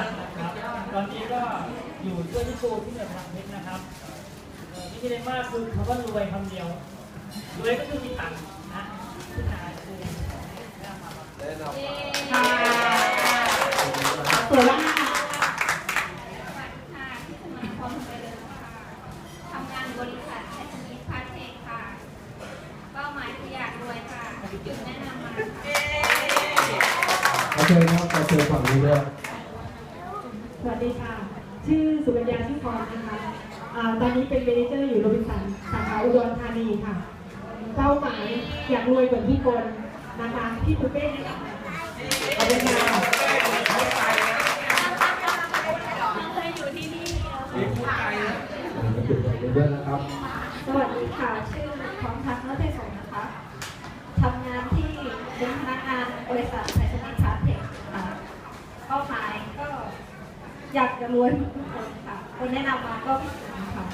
ักนะครับตอนนี้ก็อยู่ด้วยที่โชว์ที่เหนือพลังเพชรนะครับเอ่อไม่มีอะไรมากคือคำว่ารวยคำเดียวรวยก็คือมีตังค์นะขึ้นมาคือค่ะสวยมากค่ะที่สมามไปเลยค่ะทำงานบริษัทแพทย์นิพาเทคค่ะเป้าหมายคืออยากรวยค่ะจุดแนะนำมาค่ะขอเชิญครับขอเชิญฝั่งนี้ด้วย สวัสดีค่ะ ชื่อสุกัญญาชื่อพรนะคะอ่าตอนนี้เป็นเมเนเจอร์อยู่โรบินสันสาขาอุดรธานีค่ะ เป้าหมายอยากรวยเหมือนพี่กลนะคะพี่ปุ้เป้นะคะขอบคุณค่ะเคยอยู่ที่นี่ขอบคุณฝั่งนี้ด้วยนะครับสวัสดีค่ะ ชื่อของทัศน์นเทศสงนะคะทำงานที่เป็นพนักงานบริษัทแพทย์นิพาเท อยากจะรวยเหมือนทุกคนค่ะ คนแนะนำมาก็พี่สุค่ะ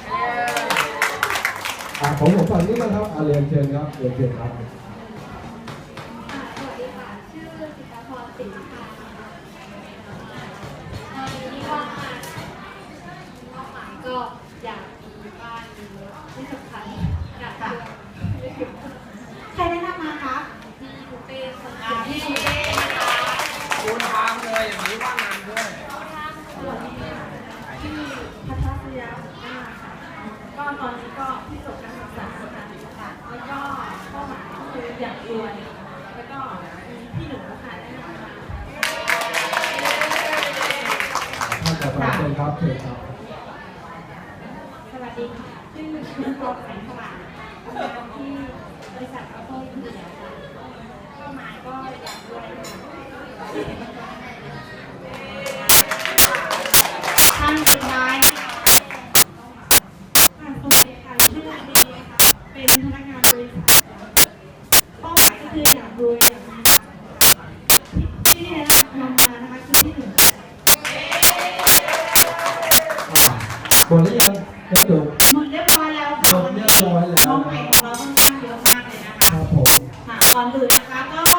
อ่าผมผมฝั่งนี้นะครับอาเรียนเชิญครับเรียนเชิญครับค่ะสวัสดีค่ะ ชื่อสิตาพรสิงห์ค่ะเอ่ออยู่ที่ว่างงานเป้าหมายก็อยากมีบ้านมีรถที่สำคัญอยากเรียน ใครแนะนำมาคะ ที่บุฟเฟ่ต์คน อ่า ที่ พี่ บุ ปุ้ ฟ เป้ เฟ่ต์ นะ นะคะ คะ คูณทางเลยอย่างนี้ว่างงานด้วย สวัสดีค่ะชื่อพัทรศยาอ่าค่ะ ก็ ตอนนี้ก็ที่จบการศึกษาค่ะแล้วก็เป้าหมายก็คืออยากรวยแล้วก็มีพี่หนูค่ะแนะนำมาท่านต่อไปเชิญครับเชิญครับสวัสดีค่ะชื่อคุณกรแสงสว่างทำงานที่บริษัทอัลโฟอินเดียค่ะเป้าหมายก็อยากรวยค่ะ หมดหรือยังกระจุกหมดเรียบร้อยแล้วหมค่ะดวันเรีนี้ยบร้อยแล้วน้องนะใหม่ของเราค่อนข้างเยอะมากเลยนะคคะรับผม ค่ะก่อนอื่นนะคะก็